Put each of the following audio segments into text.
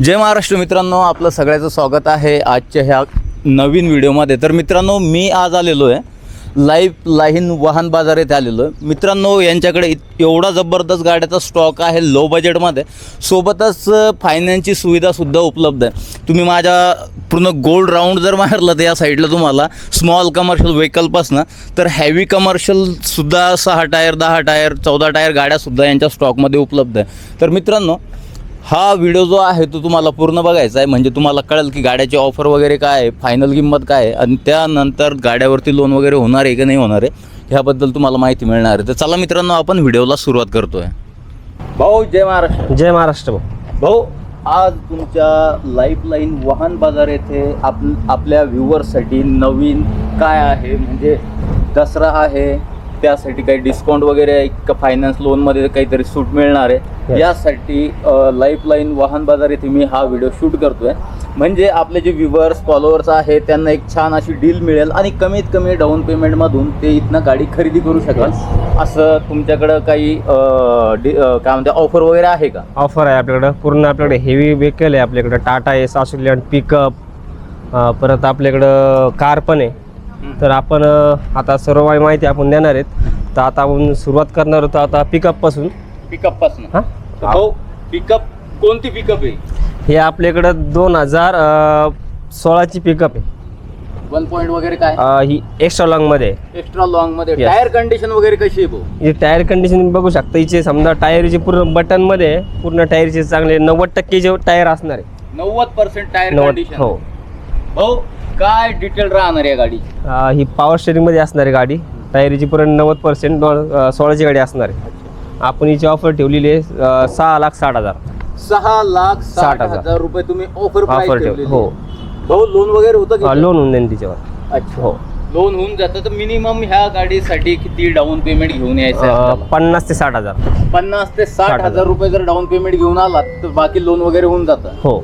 जय महाराष्ट्र मित्रांनो आपलं सगळ्याचं स्वागत आहे आजच्या ह्या नवीन व्हिडिओमध्ये. तर मित्रांनो मी आज आलेलो आहे. लाईफ लाईन वाहन बाजार येथे आलेलो आहे. मित्रांनो यांच्याकडे एवढा जबरदस्त गाड्याचा स्टॉक आहे लो बजेटमध्ये सोबतच फायनान्सची सुविधासुद्धा उपलब्ध आहे. तुम्ही माझ्या पूर्ण गोल्ड राऊंड जर मारलं तर या साईडला तुम्हाला स्मॉल कमर्शियल व्हेकलपासनं तर हॅवी कमर्शियलसुद्धा सहा टायर दहा टायर चौदा टायर गाड्यासुद्धा यांच्या स्टॉकमध्ये उपलब्ध आहे. तर मित्रांनो हा व्हिडिओ जो आहे तो तुम्हाला पूर्ण बघायचा आहे. म्हणजे तुम्हाला कळेल की गाड्याची ऑफर वगैरे काय आहे फायनल किंमत काय आहे आणि त्यानंतर गाड्यावरती लोन वगैरे होणार आहे की नाही होणार आहे ह्याबद्दल तुम्हाला माहिती मिळणार आहे. तर चला मित्रांनो आपण व्हिडिओला सुरुवात करतोय. भाऊ जय महाराष्ट्र. जय महाराष्ट्र भाऊ. भाऊ आज तुमच्या लाईफलाईन वाहन बाजार येथे आप आपल्या व्ह्युअर्ससाठी नवीन काय आहे? म्हणजे दसरा आहे त्यासाठी काही डिस्काउंट वगैरे आहे का फायनान्स लोनमध्ये काहीतरी सूट मिळणार आहे. यासाठी लाईफलाईन वाहन बाजार येथे मी हा व्हिडिओ शूट करतोय. म्हणजे आपले जे व्ह्युअर्स फॉलोअर्स आहेत त्यांना एक छान अशी डील मिळेल आणि कमीत कमी डाऊन पेमेंटमधून ते इथनं गाडी खरेदी करू शकाल. असं तुमच्याकडं काही काय म्हणते ऑफर वगैरे आहे का? ऑफर आहे आपल्याकडं. पूर्ण आपल्याकडे हेवी व्हेकल आहे आपल्याकडं. टाटा आहे सासुलियन पिकअप परत आपल्याकडं कार पण आहे. तर आपण आता सर्व माहिती आपण देणार आहेत. तर आता आपण सुरुवात करणार होतो आता पिकअपपासून पिकअपपासून. हां? पिकअप कोणती पिकअप आहे? हे आपल्याकडं दोन हजार सोळाची पिकअप आहे. वन पॉईंट वगैरे काय? अ, ही एक्स्ट्रा लॉंगमध्ये आहे. एक्स्ट्रा लॉंगमध्ये. Yes. टायर कंडिशन वगैरे कशी आहे भाऊ? ही टायर कंडिशन बघू शकता हिचे समजा टायरचे पूर्ण बटनमध्ये आहे. पूर्ण टायरचे चांगले नव्वद टक्के जे टायर असणार आहे. नव्वद पर्सेंट टायर नव्वद कंडिशन हो. भाऊ काय डिटेल राहणार या गाडी अ, ही पॉवर स्टेरिंगमध्ये असणार आहे गाडी. टायरीची पूर्ण नव्वद पर्सेंट सोळाची गाडी असणार आहे. आपण हिची ऑफर ठेवलेली आहे अ, सहा लाख साठ हजार. सहा लाख साठ साठ हजार. हजार रुपये तुम्ही ऑफर ऑफर ठेव हो. भाऊ लोन वगैरे होतं का लोन होऊन जाईल तिच्यावर. अच्छा. हो. लोन होऊन जातं. तर मिनिमम ह्या गाडीसाठी किती डाऊन पेमेंट घेऊन यायचं आहे? अ, आपल्याला? पन्नास ते साठ हजार. पन्नास ते साठ साठ हजार. हजार रुपये जर डाऊन पेमेंट घेऊन आलात तर बाकी लोन वगैरे होऊन जातं. हो.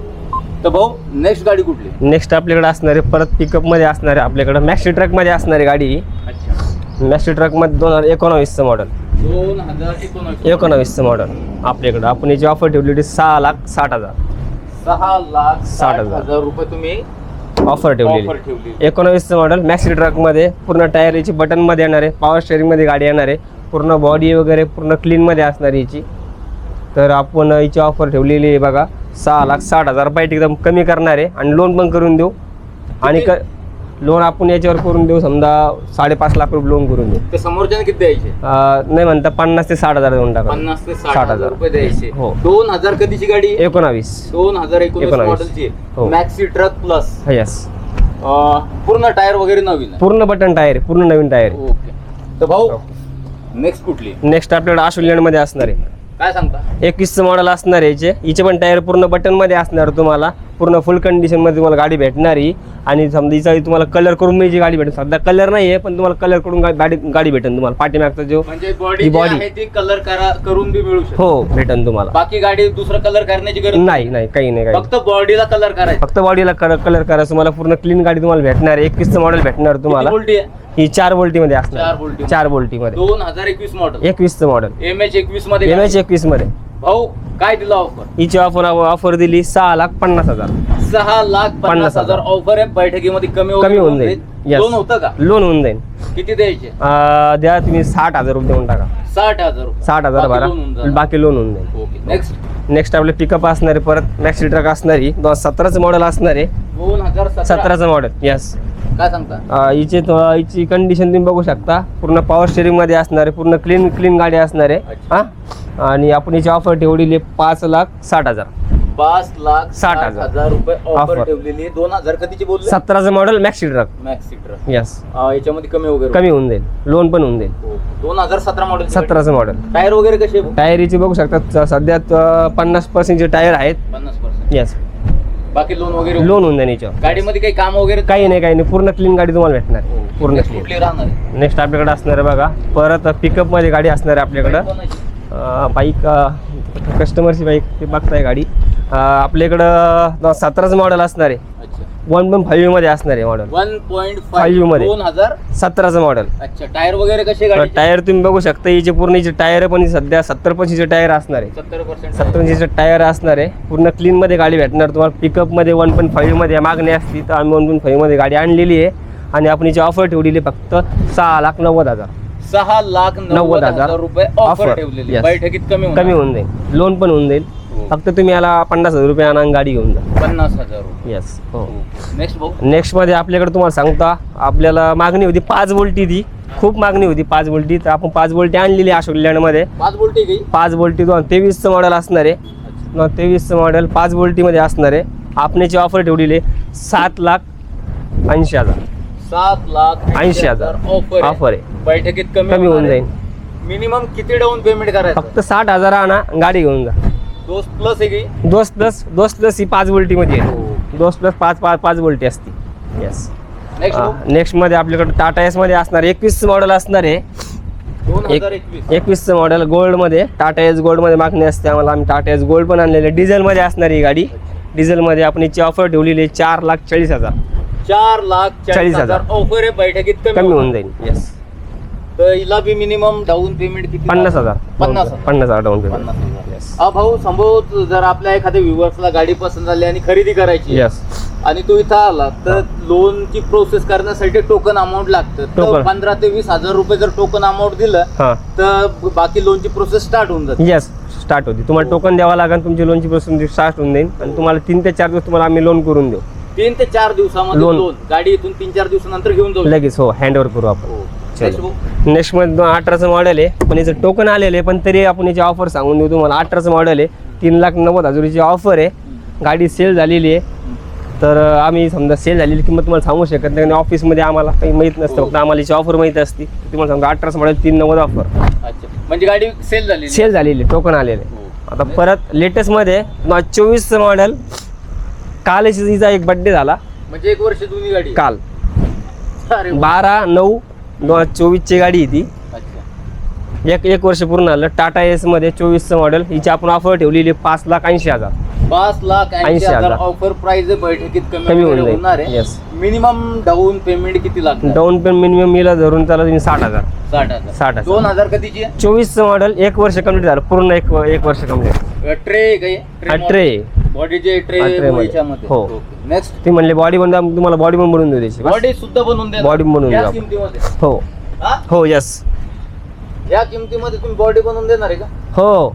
तर भाऊ नेक्स्ट गाडी कुठली? नेक्स्ट आपल्याकडे असणार परत पिकअपमध्ये असणार आपल्याकडे मॅक्सी ट्रकमध्ये असणार गाडी ही. अच्छा. मॅक्सी ट्रकमध्ये दोन हजार एकोणावीसचं मॉडेल दोन हजार एकोणवीस. एकोणावीसचं मॉडेल आपल्याकडं. आपण याची ऑफर ठेवली होती सहा लाख साठ हजार. सहा लाख साठ साठ हजार. हजार रुपये तुम्ही ऑफर ठेवलेली. ठेवली एकोणावीसचं मॉडेल मॅक्सी ट्रकमध्ये पूर्ण टायर याची बटनमध्ये येणार आहे पॉवर स्टेअरिंगमध्ये गाडी येणार आहे पूर्ण बॉडी वगैरे पूर्ण क्लीनमध्ये असणार आहे हिची तर आपण हिची ऑफर ठेवलेली आहे बघा. सहा लाख साठ हजार रुपये एकदम कमी करणार आहे. आणि लोन पण करून देऊ. आणि क लोन आपण याच्यावर करून देऊ. समजा साडेपाच लाख रुपये लोन करून देऊ. ते समोरच्याने किती द्यायचे? अं, नाही म्हणता पन्नास ते साठ हजार देऊन टाका. पन्नास ते साठ साठ हजार हजार. रुपये द्यायचे. हो. दोन हजार कधीची गाडी? आहे? एकोणावीस. दोन हजार एकोणीस एकोणावीस. मॉडेलची हो. मॅक्सी ट्रक प्लस यस पूर्ण टायर वगैरे नवीन आहे. पूर्ण बटन टायर पूर्ण नवीन टायर ओके. तर भाऊ नेक्स्ट कुठली? नेक्स्ट आपल्याकडे आशुलियनमध्ये असणार आहे. काय सांगता? एकवीसचं मॉडेल असणार आहे याचे. हिचे पण टायर पूर्ण बटनमध्ये असणार तुम्हाला. पूर्ण फुल कंडिशनमध्ये तुम्हाला गाडी भेटणार. ही आणि समजा हिचा तुम्हाला कलर करून मिळची गाडी भेटेल सध्या कलर नाही आहे पण तुम्हाला कलर करून गाडी गाडी भेटेल तुम्हाला. पाठीमागचा जो बॉडी ही जी. आहे ती कलर करा करून बी मिळू शकते. हो भेटेल तुम्हाला. बाकी गाडी दुसरा कलर करण्याची गरज नाही नाही काही नाही फक्त बॉडीला कलर करायचा. फक्त बॉडीला कलर करायचं तुम्हाला पूर्ण क्लीन गाडी तुम्हाला भेटणार आहे. एकवीसचं मॉडेल भेटणार तुम्हाला. आहे? ही चार बोल्टीमध्ये असणार. बोल्टी चार बोल्टीमध्ये दोन हजार एकवीस मॉडेल एकवीसचं मॉडेल एम एच एकवीसमध्ये एम एच एकवीसमध्ये. भाऊ काय दिला ऑफर हिची ऑफर ऑफर दिली सहा लाख पन्नास हजार. सहा लाख पन्नास पन्नास हजार. हजार. ऑफर आहे. बैठकीमध्ये कमी कमी होऊन जाईल. Yes. दोन होतं का? लोन होऊन जाईल. किती द्यायचे? अं, द्या तुम्ही साठ हजार रुपये देऊन टाका. साठ हजार रुपये. साठ हजार बाकी भरा loan होऊन जाणार. बाकी लोन होऊन जाईल. ओके नेक्स्ट नेक्स्ट आपले पिकअप असणार आहे परत मॅक्सी ट्रक असणार दोन सतराचं मॉडेल असणार. आहे दोन हजार सतरा. सतराचं मॉडेल यस काय सांगता? हिचे हिची कंडिशन तुम्ही बघू शकता. पूर्ण पॉवर स्टेरिंगमध्ये असणार आहे पूर्ण क्लीन क्लीन गाडी असणार. आहे अच्छा. हां? आणि आपण हिची ऑफर ठेवलेली आहे पाच लाख साठ हजार. पाच लाख साठ हजार. हजार रुपये ऑफर Offer. ठेवलेली आहे. दोन हजार कधीची बोलले? सतराचं model maxi truck max seater yes याच्यामध्ये कमी वगैरे कमी होऊन जाईल. लोन पण होऊन जाईल. दोन हजार सतरा मॉडेल सतराचं मॉडेल टायर वगैरे कसे आहे भाऊ? टायरीची बघू शकता. स- सध्या त- पन्नास पर्सेंटचे टायर आहेत. पन्नास पर्सेंट यस बाकी लोन वगैरे लोन होऊन जाईल याच्यावर. गाडीमध्ये काही काम वगैरे? काही नाही काही नाही. पूर्ण क्लीन गाडी तुम्हाला भेटणार. पूर्ण क्लीन कुठली राहणार आहे? नेक्स्ट आपल्याकडे असणार आहे बघा. परत पिकअपमध्ये गाडी असणार आहे आपल्याकडं. कोणाची? बाईक कस्टमरची बाईक. ते बघताय गाडी. अं, आपल्याकडं सतराचं मॉडेल असणार आहे. वन पॉईंट फाईव्हमध्ये असणार आहे मॉडेल वन पॉईंट फाईव्हमध्ये. दोन हजार सतराचं मॉडेल अच्छा टायर वगैरे कसे गाडी टायर तुम्ही बघू शकता हिचे पूर्ण हिचे टायर पण सध्या सत्तर पंचवीसचे टायर असणार आहे. सत्तर पर्सेंट सत्तर टायर असणार आहे. पूर्ण क्लीन मध्ये गाडी भेटणार. तुम्हाला पिकअपमध्ये वन पॉईंट फाईव्हमध्ये मागणी असती तर आम्ही वन पॉईंट फाईव्हमध्ये गाडी आणलेली आहे. आणि आपण हिची ऑफर ठेवलेली फक्त सहा लाख नव्वद हजार. सहा लाख नव्वद हजार रुपये ऑफर. ठेवलेली. Yes. बैठकीत कमी होणार. कमी होऊन जाईल. लोन पण होऊन जाईल. हो. फक्त तुम्ही याला पन्नास हजार रुपये आणा आणि गाडी घेऊन जा. पन्नास हजार रुपये. येस हो. नेक्स्ट भाऊ. नेक्स्टमध्ये आपल्याकडे तुम्हाला सांगता आपल्याला मागणी होती पाच बोल्टी ती. खूप मागणी होती पाच बोल्टी तर आपण पाच बोल्टी आणलेली अशोक लँडमध्ये पाच काही पाच बोल्टी दोन तेवीसचं मॉडेल असणार आहे. दोन तेवीसचं मॉडेल पाच बोल्टीमध्ये असणार आहे. आपण्याची ऑफर ठेवलेली आहे सात लाख ऐंशी हजार. सात लाख ऐंशी हजार ऑफर ऑफर आहे. बैठकीत कमी कमी होऊन जाईल. मिनिमम किती डाऊन पेमेंट करायचं? फक्त साठ हजार आणा गाडी घेऊन जा. दोस्त प्लस आहे की? दोस्त प्लस दोस्त प्लस ही पाच बोल्टीमध्ये आहे. दोस्त प्लस पाच पाच पाच बोल्टी असते. येस नेक्स्ट नेक्स्टमध्ये आपल्याकडे टाटा एसमध्ये असणार एकवीसचं मॉडेल असणार आहे. एकवीस. एकवीसचं मॉडेल गोल्डमध्ये टाटा एस गोल्डमध्ये मागणी असते आम्हाला. आम्ही टाटा एस गोल्ड पण आणलेले डिझेलमध्ये असणार ही गाडी. डिझेलमध्ये आपण याची ऑफर ठेवलेली आहे चार लाख चाळीस हजार. चार लाख चाळीस हजार. ऑफर आहे बैठकीत कमी होऊन जाईल. येस तर हिला बी मिनिमम डाऊन पेमेंट किती पन्नास हजार. पन्नास हजार. पन्नास हजार डाऊन पन्नास पेमेंट हजार हा भाऊ संभव जर आपल्या एखाद्या व्ह्युअर्सला गाडी पसंत झाली आणि खरेदी करायची आहे, येस आणि तो इथं आला तर लोनची प्रोसेस करण्यासाठी टोकन अमाऊंट लागतं. तर Token. पंधरा ते वीस हजार रुपये जर टोकन अमाऊंट दिलं हां. तर बाकी लोनची प्रोसेस स्टार्ट होऊन जाते. येस स्टार्ट होती. तुम्हाला हो. टोकन द्यावं लागेल तुमची लोनची प्रोसेस स्टार्ट होऊन जाईल. आणि तुम्हाला तीन ते चार दिवस तुम्हाला आम्ही लोन करून देऊ. तीन ते चार दिवसामध्ये. लोन. गाडी इथून तीन चार दिवसानंतर घेऊन जाऊ लगेच हो हँडओव्हर करू आपण. हो. चलो. नेक्स्टमध्ये दोन अठराचं मॉडेल आहे पण याचं टोकन आलेलं आहे पण तरी आपण याची ऑफर सांगून देऊ तुम्हाला. अठराचं मॉडेल आहे तीन लाख नव्वद हजाराची ऑफर आहे. गाडी सेल झालेली आहे. तर अं, आम्ही समजा सेल झालेली किंमत तुम्हाला सांगू शकत नाही. आणि ऑफिसमध्ये आम्हाला काही माहीत नसतं. हो. फक्त आम्हाला याची ऑफर माहीत असते. तुम्हाला सांगतो अठराचं मॉडेल तीन नव्वद ऑफर अच्छा. म्हणजे गाडी सेल झाली सेल झालेली टोकन आलेले हो. आता परत लेटेस्टमध्ये चोवीसचं मॉडेल काल हिचा एक बड्डे झाला. म्हणजे एक वर्ष दोन्ही गाडी काल. अरे वा. बारा नऊ दोन हजार चोवीसची गाडी आहे ती. अच्छा. एक एक वर्ष पूर्ण झालं. टाटा एसमध्ये चोवीसचं मॉडेल हिची आपण ऑफर ठेवलेली आहे पाच लाख ऐंशी हजार. पाच लाख ऐंशी ऐंशी हजार हजार. ऑफर प्राइस बैठकीत कमी कमी होऊन वगैरे जाईल. होणार आहे. Yes. मिनिमम डाऊन पेमेंट किती लागणार? डाऊन पेमेंट मिनिमम मिला धरून त्याला तुम्ही साठ हजार. साठ हजार. साठ हजार. दोन हजार कधीची चोवीसचं मॉडेल एक वर्ष कंप्लीट झालं. पूर्ण एक एक वर्ष कंप्लीट ट्रे काही ट्रे बॉडीचे ट्रे हा, tray मध्ये. याच्यामध्ये. हो. नेक्स्ट ते म्हणले बॉडी बनवून आम्ही तुम्हाला बॉडी पण बनवून देऊ द्यायची. बॉडी सुद्धा बनवून द्या Body बनवून द्या. किमतीमध्ये. हो. हा? हो यस या किमतीमध्ये तुम्ही बॉडी बनवून देणार आहे का? हो.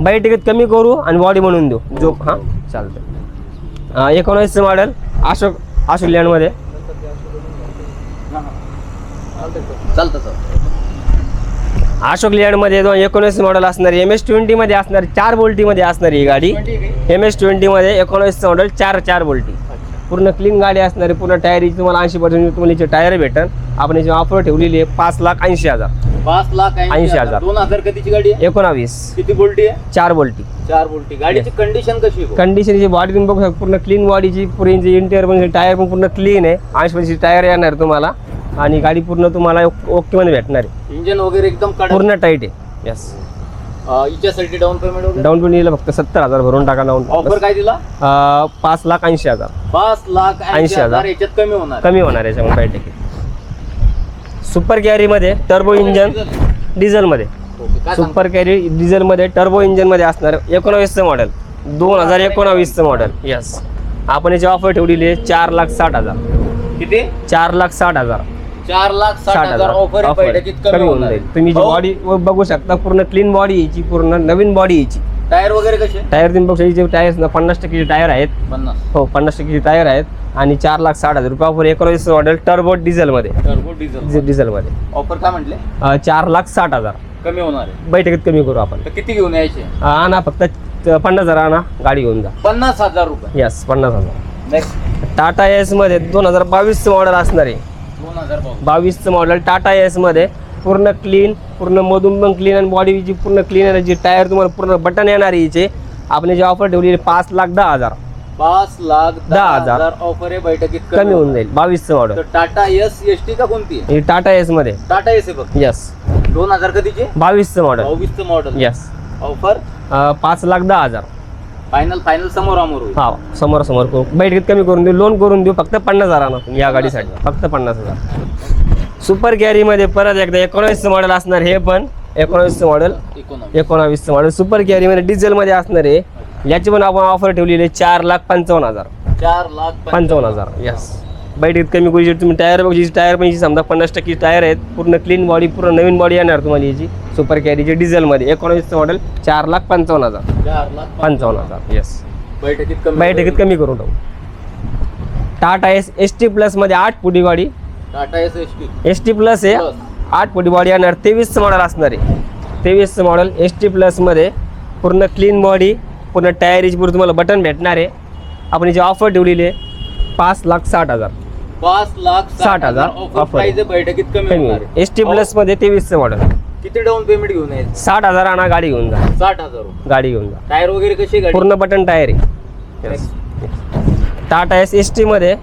बाई तिकीट कमी करू आणि बॉडी बनवून देऊ. जो हां? चालतं एकोणावीसचं मॉडेल अशोक अशोक लँडमध्ये. चालतं चालतं अशोक लँडमध्ये दोन एकोणीस मॉडेल असणार एम एस ट्वेंटीमध्ये असणार चार बोल्टीमध्ये असणार ही गाडी. 20 काही? एम एस ट्वेंटीमध्ये एकोणीसचं मॉडेल चार चार बोल्टी. पूर्ण क्लीन गाडी असणार पूर्ण टायरची तुम्हाला ऐंशी पर्सेंट तुम्हाला याचे टायर भेटन. आपण याची ऑफर ठेवलेली आहे पाच लाख ऐंशी हजार. पाच लाख ऐंशी हजार. दोन हजार कधीची गाडी आहे? एकोणावीस. किती बोलटी आहे? चार बोल्टी. चार बोलटी. गाडीची कंडिशन कशी? कंडिशनची बॉडी तुम्ही बघू शकता. पूर्ण क्लीन बॉडीची पुरीची इंटिरियर पण टायर पण पूर्ण क्लीन आहे. ऐंशी पर्सेंट टायर येणार तुम्हाला. आणि गाडी पूर्ण तुम्हाला ओकेमध्ये भेटणार आहे. इंजन वगैरे एकदम कडक? पूर्ण टाईट आहे. येस अं, हिच्यासाठी डाऊन पेमेंट वगैरे? डाऊन पेमेंटला फक्त सत्तर हजार भरून टाका डाऊन ऑफर काय दिला? पाच लाख ऐंशी हजार. पाच लाख ऐंशी ऐंशी हजार. हजार. याच्यात कमी होणार. कमी होणार याच्यामध्ये काय टक्के. सुपर कॅरीमध्ये टर्बो इंजन डिझेलमध्ये ओके, काय सांगता? सुपर कॅरी डिझेलमध्ये टर्बो इंजनमध्ये असणार एकोणावीसचं मॉडेल दोन हजार एकोणावीसचं मॉडेल येस आपण याची ऑफर ठेवलेली आहे चार लाख साठ हजार. किती? चार लाख साठ हजार. चार लाख साठ हजार ऑफर बैठकीत कमी होऊन जाईल. तुम्ही जी बॉडी बघू शकता पूर्ण क्लीन बॉडी यायची पूर्ण नवीन बॉडी यायची टायर वगैरे कसे? टायर तुम्ही बघू जे टायर ना पन्नास टक्केचे टायर आहेत पन्नास. हो पन्नास टक्केचे टायर आहेत आणि चार लाख साठ हजार रुपये ऑफर एकोणवीस मॉडेल टर्बो डिझेलमध्ये टर्बो डिझेल डिझेलमध्ये ऑफर काय म्हटले? चार लाख साठ हजार. कमी होणार आहे. बैठकीत कमी करू आपण. किती घेऊन यायचे? आणा फक्त पन्नास हजार आणा गाडी घेऊन जा. पन्नास हजार रुपये. यस पन्नास हजार. नेक्स्ट टाटा एसमध्ये दोन हजार बावीसचं मॉडेल असणार आहे. बावीसचं मॉडेल टाटा एसमध्ये पूर्ण क्लीन पूर्ण मधून पण क्लीन आणि बॉडी जी पूर्ण क्लीन आहे जी टायर तुम्हाला पूर्ण बटन येणार आहे हिचे आपण जी ऑफर ठेवली आहे पाच लाख दहा हजार. पाच लाख दहा हजार. ऑफर आहे बैठकीत कमी होऊन जाईल बावीसचं model Tata Ace S T का कोणती ही टाटा एसमध्ये टाटा एस आहे बघ यस दोन हजार कधीचे बावीसचं मॉडेल बावीसचं मॉडेल यस ऑफर पाच लाख दहा हजार. फायनल फायनल समोर अमोर होईल. हा समोर समोर करू. बैठकीत कमी करून देऊ लोन करून देऊ फक्त पन्नास हजारानं या गाडीसाठी. फक्त पन्नास हजार. सुपर कॅरीमध्ये परत एकदा एकोणावीसचं मॉडेल असणार हे पण एकोणावीसचं मॉडेल एकोणवीस. एकोणावीसचं मॉडेल सुपर कॅरीमध्ये डिझेलमध्ये असणार आहे याची पण आपण ऑफर ठेवलेली आहे चार लाख पंचावन्न हजार. चार लाख पंचावन्न हजार यस बैठकीत कमी करू शकतो तुम्ही टायर बघू टायर पण समजा पन्नास टक्के टायर आहेत पूर्ण क्लीन बॉडी पूर्ण नवीन बॉडी येणार तुम्हाला याची. सुपर कॅरीची डिझेलमध्ये एकोणावीसचं मॉडेल चार लाख पंचावन्न हजार. चार लाख पंचावन्न हजार येस बैठकीत कमी बैठकीत कमी करून टाकू? टाटा एस एस टी प्लसमध्ये आठ फुटी गाडी Tata Ace S T S T plus आहे आठ फुटी बॉडी येणार तेवीसचं मॉडेल असणार आहे. तेवीसचं मॉडेल एस टी प्लसमध्ये पूर्ण क्लीन बॉडी पूर्ण टायरीची पूर्ण तुम्हाला बटन भेटणार आहे. आपण याची ऑफर ठेवलेली आहे. पाच लाख साठ हजार. पाच लाख साठ हजार ऑफर. प्राइस बैठकीत कमी होणार आहे. एस टी प्लसमध्ये तेवीसचं मॉडेल किती डाऊन पेमेंट घेऊन यायचं? साठ हजार आणा गाडी घेऊन जा. साठ हजार रुपये. गाडी घेऊन जा. टायर वगैरे कशी गाडी? पूर्ण बटन टायर आहे. टाटा एस एस टीमध्ये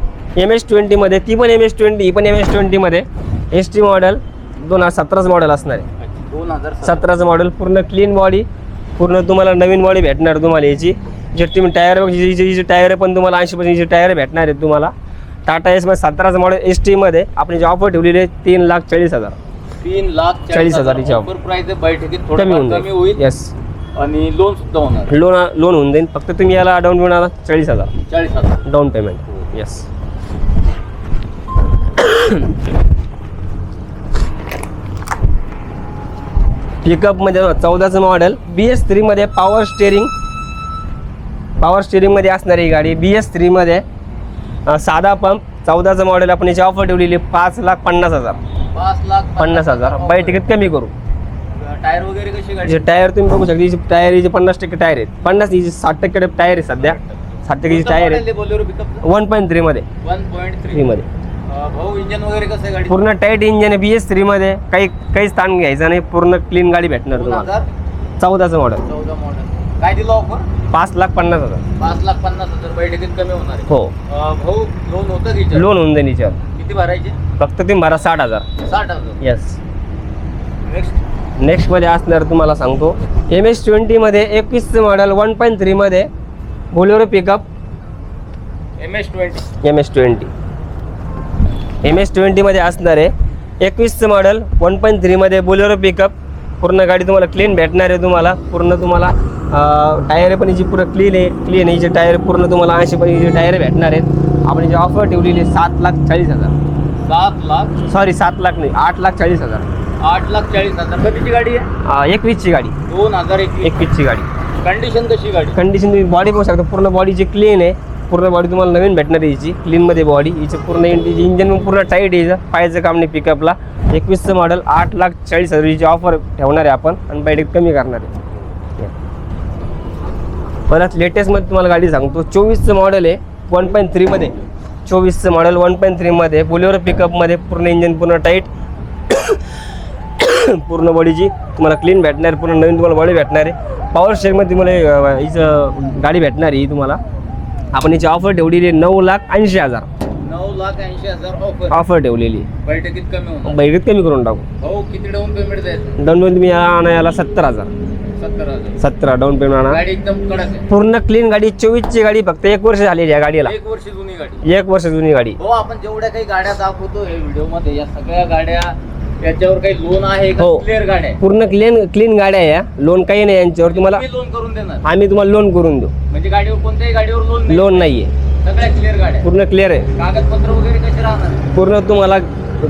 एम एस ट्वेंटीमध्ये ती पण एम एस ट्वेंटी ही पण एम एस ट्वेंटीमध्ये एस टी मॉडेल दोन हजार सतराचं मॉडेल असणार आहे. दोन हजार सतराचं मॉडेल पूर्ण क्लीन बॉडी पूर्ण तुम्हाला नवीन बॉडी भेटणार तुम्हाला याची. जे तुम्ही टायर जी टायर पण तुम्हाला ऐंशी पर्सेंटची टायर भेटणार आहेत तुम्हाला. टाटा एसमध्ये सतराचं मॉडेल एस टीमध्ये आपण जे ऑफर ठेवलेली आहे तीन लाख चाळीस हजार. तीन लाख चाळीस हजाराची ऑफर प्राइस आहे बैठकीत कमी थोडं होऊन कमी जाईल होईल. येस आणि लोन सुद्धा होणार. लोन लोन होऊन जाईल. फक्त तुम्ही याला डाऊन पेमेंट आला चाळीस हजार. चाळीस हजार. डाऊन पेमेंट येस पिकअपमध्ये चौदाचं मॉडेल बी एस थ्रीमध्ये पॉवर स्टेरिंग पॉवर स्टेरिंगमध्ये असणारी गाडी बी एस थ्रीमध्ये साधा पंप चौदाचं मॉडेल आपण याची ऑफर ठेवलेली पाच लाख पन्नास हजार. पाच लाख पन्नास हजार. बाय तिकीट कमी करू. टायर वगैरे कशी टायर तुम्ही बघू शकता टायर हिचे पन्नास टक्के टायर आहेत. पन्नास हिची साठ टक्के टायर आहे सध्या. साठ टक्केची टायर आहे वन पॉईंट थ्रीमध्ये वन पॉईंट थ्री भाऊ इंजन वगैरे कसं आहे गाडी पूर्ण टाईट इंजन आहे बी एस थ्रीमध्ये काही काही स्थान घ्यायचं नाही. पूर्ण क्लीन गाडी भेटणार तुम्हाला. चौदाचं मॉडेल चौदा मॉडेल काय दिलं ऑफर पाच लाख पन्नास हजार. पाच लाख पन्नास हजार. बैठकीत कमी होणार आहे? हो. अं, भाऊ लोन होतं की लोन होऊन जाईल याच्यावर किती भरायचे? फक्त तुम्ही भरा साठ हजार. साठ हजार. येस नेक्स्ट नेक्स्टमध्ये असणार तुम्हाला सांगतो. एम एस ट्वेंटीमध्ये एकवीसचं model one point थ्रीमध्ये Bolero pickup M S twenty M S twenty M S ट्वेंटीमध्ये असणार आहे एकवीसचं मॉडेल वन पॉईंट थ्रीमध्ये बोलेरो पिकअप पूर्ण गाडी तुम्हाला क्लीन भेटणार आहे तुम्हाला. पूर्ण तुम्हाला टायर पण हिची पूर्ण क्लीन आहे. क्लीन आहे हिचे टायर पूर्ण तुम्हाला ऐंशी पण हिचे टायर भेटणार आहेत. आपण हिची ऑफर ठेवलेली आहे सात लाख चाळीस हजार. सात लाख? सॉरी सात लाख नाही आठ लाख चाळीस हजार. आठ लाख चाळीस हजार. कधीची गाडी आहे? एकवीसची गाडी. दोन हजार एकवीस. एकवीसची गाडी. कंडिशन कशी गाडी? कंडिशन तुम्ही बॉडी बघू शकता. पूर्ण बॉडीची क्लीन आहे पूर्ण बॉडी तुम्हाला नवीन भेटणार आहे हिची. क्लीनमध्ये बॉडी हिची पूर्ण हिची इंजन पूर्ण टाईट आहे पायचं काम नाही पिकअपला एकवीसचं मॉडेल आठ लाख चाळीस हजार हिची ऑफर ठेवणार आहे आपण आणि बाईट कमी करणार आहे. परत लेटेस्टमध्ये तुम्हाला गाडी सांगतो. चोवीसचं मॉडेल आहे वन पॉईंट थ्रीमध्ये चोवीसचं मॉडेल वन पॉईंट थ्रीमध्ये बुलेवर पिकअपमध्ये पूर्ण इंजन पूर्ण टाईट पूर्ण बॉडीची तुम्हाला क्लीन भेटणार पूर्ण नवीन तुम्हाला बॉडी भेटणार आहे. पॉवर शेअरमध्ये तुम्हाला हिचं गाडी भेटणार आहे ही तुम्हाला. आपण हिची ऑफर ठेवलेली आहे नऊ लाख ऐंशी हजार. नऊ लाख ऐंशी हजार ऑफर ऑफर ठेवलेली आहे. बैठकीत कमी होणार बैठकीत कमी करून टाकू. भाऊ किती डाऊन पेमेंट द्यायचं? डाऊन पेमेंट तुम्ही आणा याला सत्तर हजार. सत्तर हजार. सतरा डाऊन पेमेंट आणा. गाडी एकदम कडक आहे. पूर्ण क्लीन गाडी चोवीसची गाडी फक्त एक वर्ष झालेली आहे गाडीला. एक वर्ष जुनी गाडी. एक वर्ष जुनी गाडी. हो आपण जेवढ्या काही गाड्या दाखवतो हे व्हिडिओमध्ये या सगळ्या गाड्या याच्यावर काही लोन आहे का? हो. क्लिअर गाड्या आहे? पूर्ण क्लीन क्लीन गाड्या आहे या. लोन काही नाही यांच्यावर तुम्हाला तुम्ही लोन करून देणार. आम्ही तुम्हाला लोन करून देऊ. म्हणजे गाडीवर कोणत्याही गाडीवर लोन नाही? लोन नाही आहे सगळ्या क्लिअर गाड्या पूर्ण क्लिअर आहे. कागदपत्र वगैरे कसे राहणार? पूर्ण तुम्हाला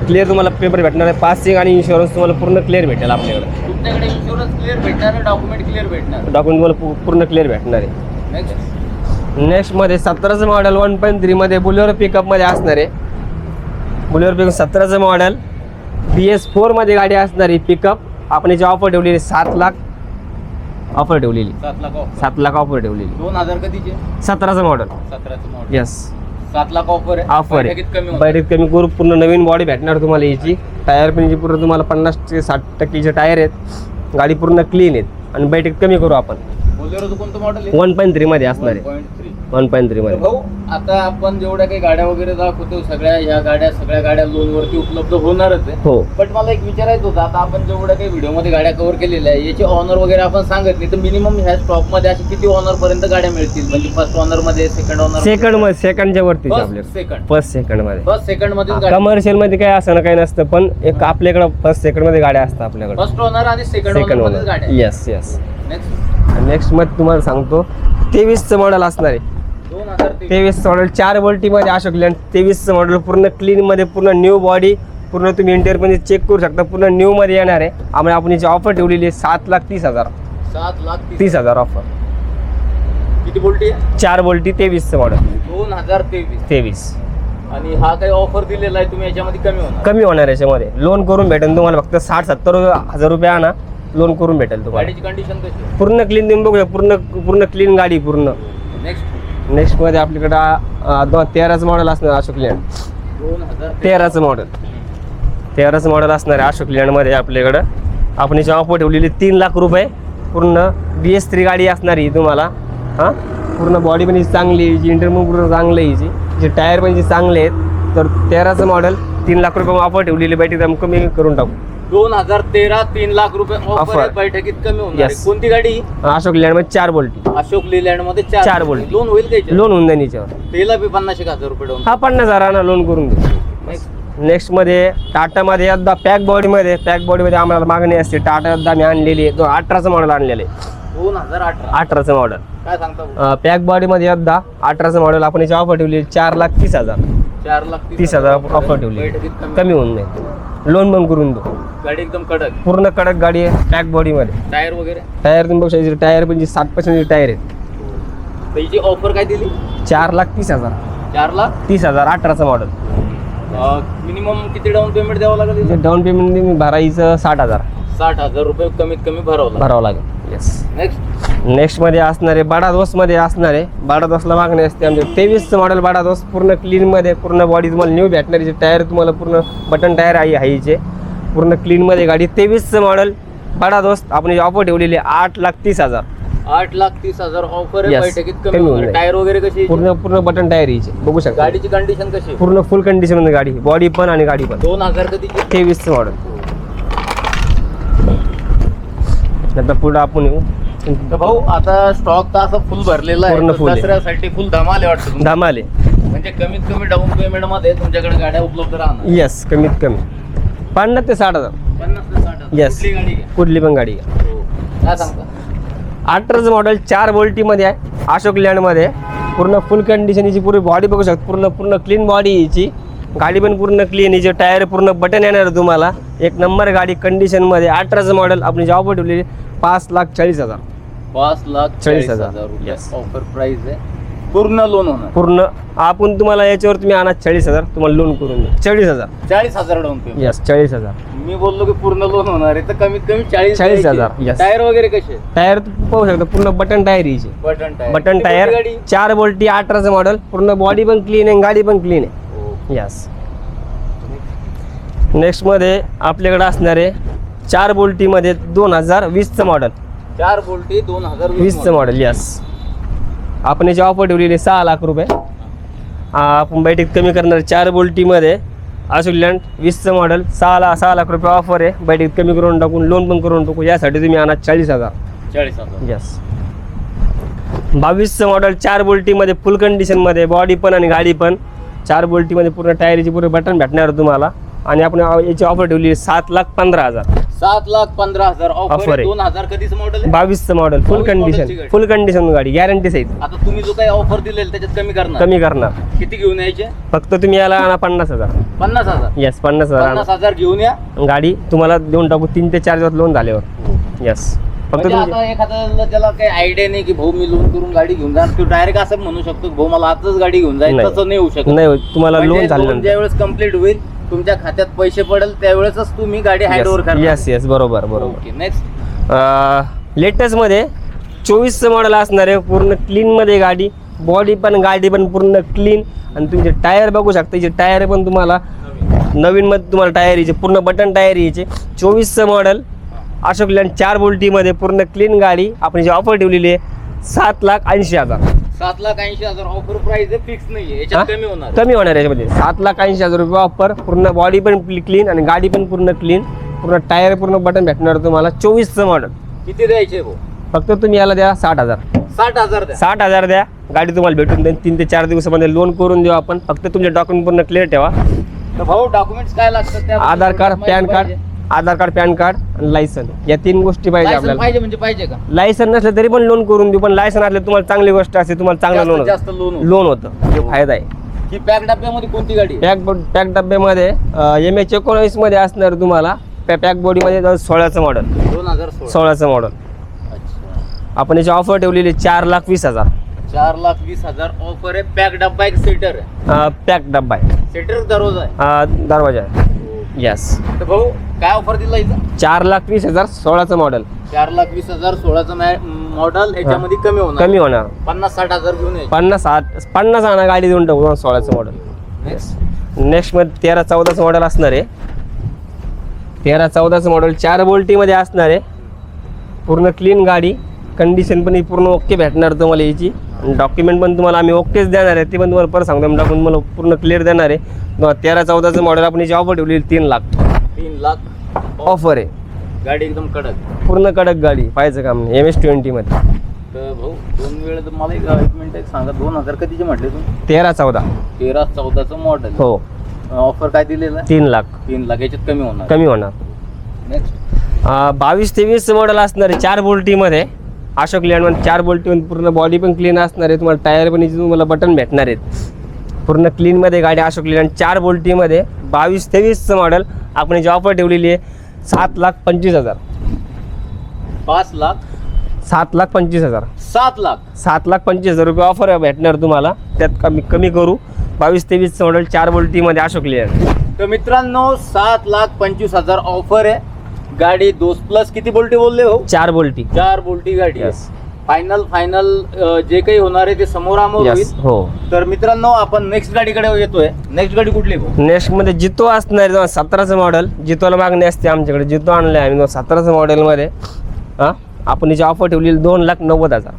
क्लिअर तुम्हाला पेपर भेटणार आहे. पासिंग आणि इन्शुरन्स तुम्हाला पूर्ण क्लिअर भेटेल आपल्याकडे. तुमच्याकडे इन्शुरन्स क्लिअर भेटणार आहे डॉक्युमेंट क्लिअर भेटणार डॉक्युमेंट तुम्हाला पू- पूर्ण क्लिअर भेटणार आहे. नेक्स्ट नेक्स्टमध्ये सतराचं मॉडेल वन पॉईंट थ्रीमध्ये बुलेरो पिकअपमध्ये असणार आहे. बुलेरो पिकअप सतराचं मॉडेल बी एस फोरमध्ये गाडी असणार पिकअप आपण याची ऑफर ठेवलेली सात लाख. ऑफर ठेवलेली. सात लाख ऑफर सात लाख ऑफर ठेवलेली. दोन हजार कधीचे? सतराचं मॉडेल सतराचं मॉडेल येस सात लाख ऑफर आहे. ऑफर बैठकीत कमी आहे होणार. बैठकीत कमी. करू पूर्ण नवीन बॉडी भेटणार तुम्हाला याची. टायर पण याची पूर्ण तुम्हाला पन्नास ते साठ टक्केचे टायर आहेत. गाडी पूर्ण क्लीन आहेत. आणि बैठकीत कमी करू आपण. बोलेरोचं कोणतं मॉडेल आहे? वन पॉईंट थ्रीमध्ये असणार आहे. वन पॉईंट थ्रीमध्ये भाऊ आता आपण जेवढ्या काही गाड्या वगैरे दाखवतो सगळ्या ह्या गाड्या सगळ्या गाड्या लोनवरती उपलब्ध होणारच आहे. हो. बट मला एक विचारायचं होतं आता आपण जेवढ्या काही व्हिडिओमध्ये गाड्या कव्हर केलेल्या आहे याचे ऑनर वगैरे आपण सांगत नाही तर मिनिमम ह्या स्टॉकमध्ये असे किती ऑनर पर्यंत गाड्या मिळतील? म्हणजे फर्स्ट ऑनरमध्ये सेकंड ऑनर सेकंडमध्ये सेकंडच्या आपल्याकडे. सेकंड फर्स्ट सेकंडमध्ये. फर्स्ट सेकंडमध्ये कमर्शियलमध्ये काय असं ना काही नसतं पण एक आपल्याकडं फर्स्ट सेकंडमध्ये गाड्या असतात आपल्याकडे. फर्स्ट ऑनर आणि सेकंड सेकंड ऑनरमध्ये गाड्या. येस येस नेक्स्ट नेक्स्टमध्ये तुम्हाला सांगतो तेवीसचं मॉडेल असणार आहे. तेवीस मॉडेल चारमध्ये अशोक लेंड तेवीसचं मॉडेल पूर्ण क्लीन मध्ये पूर्ण न्यू बॉडी पूर्ण तुम्ही इंटेरियरमध्ये चेक करू शकता. पूर्ण न्यू मध्ये येणार आहे. आम्ही आपण याची ऑफर ठेवलेली आहे. सात लाख तीस हजार. सात लाख तीस हजार. ऑफर किती बोलटी चार बोल्टी तेवीसचं मॉडेल दोन हजार तेवीस. तेवीस. आणि हा काही ऑफर दिलेला आहे तुम्ही याच्यामध्ये कमी होणार. कमी होणार याच्यामध्ये. लोन करून भेटेल. तुम्हाला फक्त साठ सत्तर हजार रुपये आणा. लोन करून भेटेल तुम्हाला. गाडीची कंडिशन कशी पूर्ण क्लीन तुम्ही बघू शकता. पूर्ण पूर्ण क्लीन गाडी पूर्ण. नेक्स्ट नेक्स्टमध्ये आपल्याकडं अं, दोन तेराचं मॉडेल असणार अशोक लँड दोन तेराचं मॉडेल तेराचं मॉडेल असणार आहे अशोक लँडमध्ये आपल्याकडं. आपण याची ऑफर ठेवलेली तीन लाख रुपये. पूर्ण बी एस थ्री गाडी असणार ही तुम्हाला. हां? पूर्ण बॉडी पण हिची चांगली आहे हिची पूर्ण चांगलं आहे हिची जे. टायर पण जे चांगले आहेत तर तेराचं मॉडेल तीन लाख रुपये ऑफर ठेवलेली बॅटरी कमी करून टाकू. दोन हजार तेरा तीन लाख रुपये ऑफर Offer. बैठकीत कमी होणार आहे. Yes. कोणती गाडी? अशोक लँडमध्ये चार बोल्टी. अशोक लेलँडमध्ये चार बोलटी. लोन होईल काही लोन होऊन जाईल याच्यावर. तेला बी पन्नास एक हजार रुपये हा पन्नास हजारांना लोन करून देऊ. नेक्स्टमध्ये टाटामध्ये एकदा पॅक बॉडीमध्ये पॅक बॉडीमध्ये आम्हाला मागणी असते. टाटा एकदा आम्ही आणलेली आहे. दोन अठराचं मॉडेल आणलेलं आहे. दोन हजार अठरा. अठराचं मॉडेल काय सांगता भाऊ? पॅक बॉडीमध्ये एकदा अठराचं मॉडेल आपण याची ऑफर ठेवली चार लाख तीस हजार. चार लाख तीस हजार ऑफर ठेवली बैठकीत कमी. होऊन जाईल. लोन पण करून देऊ गाडी एकदम कडक. पूर्ण कडक गाडी आहे पॅक बॉडीमध्ये टायर वगैरे? टायर तुम्ही बघू शकता टायर पण साठ पर्सेंट टायर आहेत. त्याची ऑफर काय दिली? चार लाख तीस हजार. चार लाख? तीस हजार अठराचं मॉडेल मिनिमम किती डाऊन पेमेंट द्यावं लागेल? डाऊन पेमेंट भरायचं साठ हजार. साठ हजार रुपये कमीत कमी भरावं लागेल. भरावं लागेल. येस नेक्स्ट नेक्स्टमध्ये असणारे बाडा दोसमध्ये असणारे बाडा दोसला मागणी असते. आमचे तेवीसचं मॉडेल बाडा दोस पूर्ण क्लीनमध्ये पूर्ण बॉडी तुम्हाला न्यू भेटणारीचे टायर तुम्हाला पूर्ण बटन टायर आहे हाईचे पूर्ण क्लीनमध्ये गाडी. तेवीसचं मॉडेल बाडा दोस्त आपण ऑफर ठेवलेली आहे आठ लाख तीस हजार. आठ लाख तीस हजार ऑफर. टायर वगैरे कशी? पूर्ण पूर्ण बटन टायर यायचे बघू शकता. गाडीची कंडिशन कशी? पूर्ण फुल कंडिशनमध्ये गाडी. बॉडी पण आणि गाडी पण. दोन हजार तेवीसचं मॉडेल नंतर पुढं आपण येऊ. तर भाऊ आता स्टॉक तर असं फुल भरलेला आहे. पूर्ण full आहे. दसऱ्यासाठी फुल धमाल आहे वाटतं. धामाले म्हणजे कमीत कमी डाऊन पेमेंटमध्ये तुमच्याकडे गाड्या उपलब्ध राहणार. येस कमीत कमी. पन्नास ते साठ हजार. पन्नास ते साठ हजार. Yes. कुठली गाडी घ्या? कुठली पण गाडी घ्या. हो. काय सांगता? अठराचं मॉडेल चार बोल्टीमध्ये आहे. अशोक लँडमध्ये पूर्ण फुल कंडिशन हिची पूर्ण बॉडी बघू शकतो. पूर्ण पूर्ण क्लीन बॉडी हिची गाडी पण पूर्ण क्लीन हिचे टायर पूर्ण बटन येणार तुम्हाला. एक नंबर गाडी कंडिशनमध्ये अठराचं मॉडेल आपण जॉब ठेवलेली पाच लाख चाळीस हजार. पाच लाख चाळीस हजार. हजार रुपये. ऑफर प्राइस आहे. पूर्ण लोन होणार. पूर्ण. आपण तुम्हाला याच्यावर तुम्ही आणा चाळीस हजार. तुम्हाला लोन करून द्या चाळीस हजार. चाळीस हजार डाऊन पेमेंट यस चाळीस हजार. मी बोललो की पूर्ण लोन होणार आहे. तर कमीत कमी चाळीस 40,000, yes. टायर वगैरे कसे? टायर पाहू शकता. पूर्ण बटन टायर हिची बटन टायर बटन टायर गाडी? चार बोल्टी अठराचं मॉडेल पूर्ण बॉडी पण क्लीन आहे गाडी पण क्लीन आहे. यस नेक्स्टमध्ये आपल्याकडे असणारे चार बोल्टीमध्ये दोन हजार वीसचं मॉडेल चार बोल्टी दोन हजार वीसचं मॉडेल यस आपण याची ऑफर ठेवलेली सहा लाख रुपये. आपण बैठक कमी करणार चार बोल्टीमध्ये आशुलँड वीसचं मॉडेल सहा ला सहा लाख रुपये ऑफर आहे. बैठक कमी करून टाकून लोन पण करून टाकू. यासाठी तुम्ही आणा चाळीस हजार. चाळीस हजार. यस बावीसचं मॉडेल चार बोल्टीमध्ये फुल कंडिशनमध्ये बॉडी पण आणि गाडी पण. चार बोल्टीमध्ये पूर्ण टायरीची पूर्ण बटन भेटणार तुम्हाला. आणि आपण याची ऑफर ठेवली सात लाख पंधरा हजार. सात लाख पंधरा हजार. Offer ऑफर आहे. दोन हजार कधीच मॉडेल बावीसचं मॉडेल फुल 22 model ची कंडिशन गाडी. फुल कंडिशन गाडी गॅरंटी सहित. आता तुम्ही जो काही ऑफर दिलेला त्याच्यात कमी करणार. कमी करणार. किती घेऊन यायचे? फक्त तुम्ही याला आणा पन्नास हजार. पन्नास हजार. येस पन्नास हजार पन्नास हजार घेऊन या. आणा. गाडी तुम्हाला देऊन टाकू तीन ते चार दिवस लोन झाल्यावर. येस फक्त म्हणजे आता एखाद्याला त्याला काही आयडिया नाही की भाऊ मी लोन करून गाडी घेऊन जाणार. तो डायरेक्ट असं म्हणू शकतो की भाऊ मला आजच गाडी घेऊन जाईल नाही. तसं नाही होऊ शकत. नाही. तुम्हाला लोन म्हणजे झाल्यानंतर ज्यावेळेस कंप्लीट होईल तुमच्या खात्यात पैसे पडेल त्यावेळेसच तुम्ही गाडी हँड ओव्हर करणार. येस येस बरोबर बरोबर. ओके नेक्स्ट लेटेस्टमध्ये चोवीसचं मॉडेल असणार आहे पूर्ण क्लीनमध्ये गाडी बॉडी पण गाडी पण पूर्ण क्लीन आणि तुमचे टायर बघू शकता याचे टायर पण तुम्हाला नवीनमध्ये तुम्हाला टायर यायचे पूर्ण बटन टायर यायचे. चोवीसचं मॉडेल अशोक लँड चार बोल्टीमध्ये पूर्ण क्लीन गाडी आपण जी ऑफर ठेवलेली आहे सात लाख ऐंशी हजार. सात लाख ऐंशी हजार ऑफर प्राइस फिक्स नाहीये. याच्यात हा? कमी होणार. कमी होणार याच्यामध्ये. सात लाख ऐंशी हजार रुपये ऑफर पूर्ण बॉडी पण क्लीन आणि गाडी पण पूर्ण क्लीन पूर्ण टायर पूर्ण बटन भेटणार तुम्हाला चोवीसचं मॉडेल किती द्यायचे भाऊ? फक्त तुम्ही याला द्या साठ हजार. साठ हजार द्या. साठ हजार द्या. गाडी तुम्हाला भेटून देईन. तीन ते चार दिवसामध्ये लोन करून देऊ आपण. फक्त तुमचे डॉक्युमेंट पूर्ण क्लिअर ठेवा. तर भाऊ डॉक्युमेंट्स काय लागतात Aadhaar card pan card Aadhaar card pan card आणि लायसन या तीन गोष्टी पाहिजे आपल्याला. पाहिजे म्हणजे पाहिजे का? लायसन नसलं तरी पण लोन करून देऊ पण लायसन असलं तुम्हाला चांगली गोष्ट असते तुम्हाला चांगलं लोन जास्तीत जास्त लोन लोन होतं. हे फायदा आहे. ही पॅक डब्यामध्ये कोणती गाडी आहे? पॅक पॅक डब्यामध्ये एम एच एकोणावीसमध्ये असणार तुम्हाला. पॅक बॉडीमध्ये सोळाचं मॉडेल दोन हजार सोळा. सोळाचं मॉडेल अच्छा. आपण याची ऑफर ठेवलेली चार लाख वीस हजार. चार लाख वीस हजार ऑफर आहे. पॅक डब्बा एक सेटर आहे. पॅक डब्बा आहे. सेटर दररोज आहे. अं, दरवाजा आहे. यस तर भाऊ काय ऑफर दिला इथं? चार लाख वीस हजार सोळाचं मॉडेल चार लाख वीस हजार सोळाचं मॉडेल ह्याच्यामध्ये कमी होणार. कमी होणार. पन्नास साठ हजार घेऊन पन्नास आठ पन्नास आणा गाडी देऊन टाकू सोळाचं मॉडेल. नेक्स्टमध्ये तेरा चौदाचं मॉडेल असणार आहे. तेरा चौदाचं मॉडेल चार बोल्टीमध्ये असणार आहे. पूर्ण क्लीन गाडी. कंडिशन पण ही पूर्ण ओके भेटणार तुम्हाला याची. डॉक्युमेंट पण तुम्हाला आम्ही ओकेच देणार आहे. ते पण तुम्हाला परत सांगतो. डॉक्युमेंट मला पूर्ण क्लिअर देणार आहे. तुम्हाला तेरा चौदाचं मॉडेल आपण याची ऑफर ठेवलेली तीन लाख. तीन लाख. ऑफर आहे. गाडी एकदम कडक. पूर्ण कडक गाडी पाहायचं काम नाही. एम एस ट्वेंटीमध्ये तर भाऊ दोन वेळ तर मला एक एक मिनिट एक सांगा. दोन हजार कधीचे म्हटले तुम्ही तेरा चौदा. तेरा चौदाचं मॉडेल हो. ऑफर काय दिलेलं? आहे तीन लाख. तीन लाख. याच्यात कमी होणार. कमी होणार. नेक्स्ट बावीस तेवीस मॉडेल असणार आहे. चार बोल्टीमध्ये. अशोक लँडमध्ये चार बोल्टीमध्ये पूर्ण बॉडी पण क्लीन असणार आहे. तुम्हाला टायर पण तुम्हाला बटन भेटणार आहेत. पूर्ण क्लीनमध्ये गाडी अशोक लेलँड चार बोल्टीमध्ये बावीस तेवीसचं मॉडेल आपण याची ऑफर ठेवलेली आहे. सात लाख पंचवीस हजार. पाच लाख? सात लाख पंचवीस हजार. सात लाख? सात लाख पंचवीस हजार रुपये ऑफर भेटणार तुम्हाला. त्यात कमी कमी करू. बावीस तेवीसचं मॉडेल चार बोल्टीमध्ये अशोक लेलँड तर मित्रांनो सात लाख पंचवीस हजार ऑफर आहे. गाडी दोस प्लस किती बोल्टी बोलले हो? चार बोल्टी. चार बोल्टी गाडी Yes. फायनल फायनल जे काही होणार आहे ते समोर आमोर यस होईल. हो. तर मित्रांनो आपण नेक्स्ट गाडीकडे येतोय. नेक्स्ट गाडी कुठली भाऊ? नेक्स्टमध्ये जितो असणार आहे सतराचं मॉडेल जितोला मागणी असते आमच्याकडे जितो आणलं आहे आम्ही सतराचं मॉडेलमध्ये हां? आपण याची ऑफर ठेवलेली दोन लाख नव्वद हजार.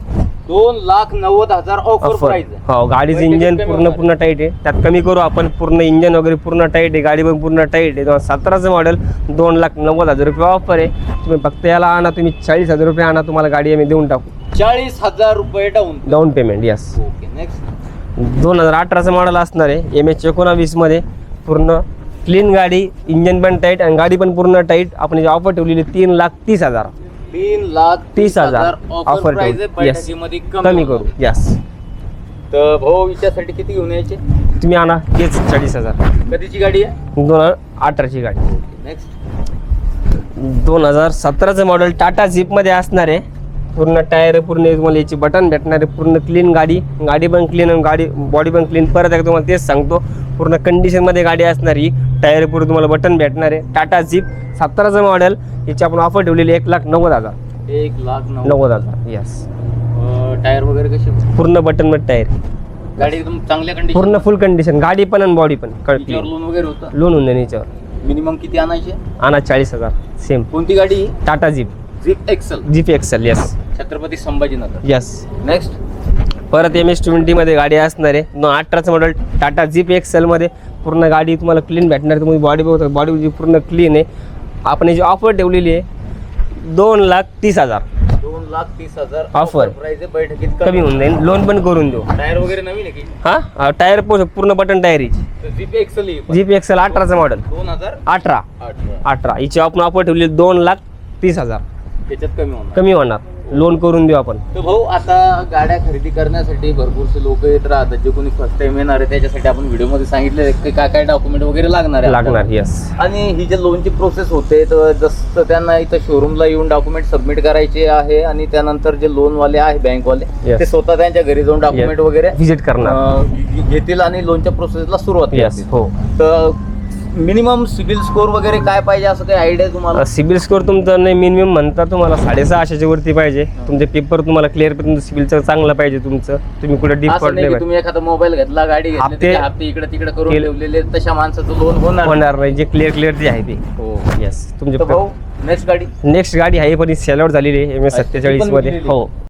दोन लाख नव्वद हजार ऑफर ऑफर प्राइस आहे. हो गाडीचं इंजन कमी पूर्ण होणार. पूर्ण टाईट आहे. त्यात कमी करू आपण पूर्ण इंजन वगैरे पूर्ण टाईट आहे. गाडी पण पूर्ण टाईट आहे. सतराचं मॉडेल दोन लाख नव्वद हजार रुपये ऑफर आहे. तुम्ही फक्त याला आणा तुम्ही चाळीस हजार रुपये आणा तुम्हाला गाडी आम्ही देऊन टाकू. चाळीस हजार रुपये down down payment yes okay next दोन हजार अठराचं मॉडेल असणार आहे. एम एच एकोणावीसमध्ये पूर्ण क्लीन गाडी इंजन पण टाईट आणि गाडी पण पूर्ण टाईट आपण ऑफर ठेवलेली तीन लाख तीस हजार. तीन लाख तीस हजार ऑफर ऑफर प्राइस आहे ठेवू. Yes. बैठकीमध्ये कमी करू यस तर भाऊ विचारसाठी किती घेऊन यायचे? तुम्ही आणा तेच चाळीस हजार. कधीची गाडी आहे? दोन हजार अठराची गाडी. नेक्स्ट दोन हजार सतराचं मॉडेल टाटा झिपमध्ये असणार आहे. पूर्ण टायर पूर्ण तुम्हाला याची बटन भेटणार आहे. पूर्ण क्लीन गाडी गाडी पण क्लीन आणि गाडी बॉडी पण क्लीन परत एकदा तुम्हाला तेच सांगतो. पूर्ण कंडिशनमध्ये गाडी असणार ही. टायर पूर्ण तुम्हाला बटन भेटणार आहे. टाटा झिप सतराचं मॉडेल याची आपण ऑफर ठेवलेली एक लाख नव्वद हजार. एक लाख नव्वद. हजार. यस टायर वगैरे कसे पूर्ण बटनमध्ये टायर. गाडी एकदम चांगल्या कंडिशन पूर्ण फुल कंडिशन गाडी पण आणि बॉडी पण. तिच्यावर लोन वगैरे होतं? लोन होऊन जाईल याच्यावर. मिनिमम किती आणायचे? आणा चाळीस हजार. सेम कोणती गाडी? Tata zip zip excel jeep excel yes Chhatrapati Sambhajinagar. Yes next परत एम एस ट्वेंटीमध्ये गाडी असणार आहे. दोन अठराचं मॉडेल टाटा जीप एक्सेलमध्ये पूर्ण गाडी तुम्हाला क्लीन भेटणार. तुम्ही बॉडी बघतो बॉडी पूर्ण क्लीन आहे. आपण याची ऑफर ठेवलेली आहे दोन लाख तीस हजार. दोन लाख तीस हजार. Offer. प्राइस आहे. बैठकीत कमी होऊन जाईल. लोन पण करून देऊ. टायर वगैरे नवीन आहे की? हां? टायर पूर्ण बटन टायर हिची झिप एक्सल ही पण. एक्सेल अठराचं मॉडेल दोन हजार अठरा. अठरा. अठरा. हिची आपण ऑफर ठेवली दोन लाख तीस हजार. त्याच्यात कमी होणार. कमी होणार. लोन करून देऊ आपण. तर भाऊ आता गाड्या खरेदी करण्यासाठी भरपूरसे लोक येत राहतात. जे कोणी फर्स्ट टाइम येणार आहे त्याच्यासाठी आपण व्हिडिओमध्ये सांगितले की काय काय डॉक्युमेंट वगैरे लागणार आहे लागणार. यस आणि ही जे लोनची प्रोसेस होते तर जसं त्यांना इथं शोरूमला येऊन डॉक्युमेंट सबमिट करायचे आहे आणि त्यानंतर जे लोनवाले आहे बँकवाले Yes. ते स्वतः त्यांच्या घरी जाऊन डॉक्युमेंट वगैरे व्हिजिट करणार. अं, घेतील आणि लोनच्या प्रोसेसला सुरुवात यस करतील. हो. तर मिनिमम सिबिल स्कोर वगैरे काय पाहिजे असं काही आयडिया तुम्हाला? सिबिल स्कोअर तुमचा नाही मिनिमम म्हणता तुम्हाला साडेसहाशेच्या वरती पाहिजे. तुमचे पेपर तुम्हाला क्लिअर तुमचं सिबिलचं चांगलं पाहिजे तुमचं. तुम्ही कुठे डीप असं नाही की पडले तुम्ही एखादा मोबाईल घेतला गाडी घेतली हप्ते- त्याचे हप्ते इकडे तिकडे करून केले- ठेवलेले तशा माणसाचं लोन होणार होणार नाही जे क्लिअर क्लिअर ते आहे ते. हो. येस तर तुमचे भाऊ नेक्स्ट गाडी. नेक्स्ट गाडी आहे पण सेल आउट झालेली आहे एम एस अच्छा, ती पण सत्तेचाळीसमध्ये विकलेली? हो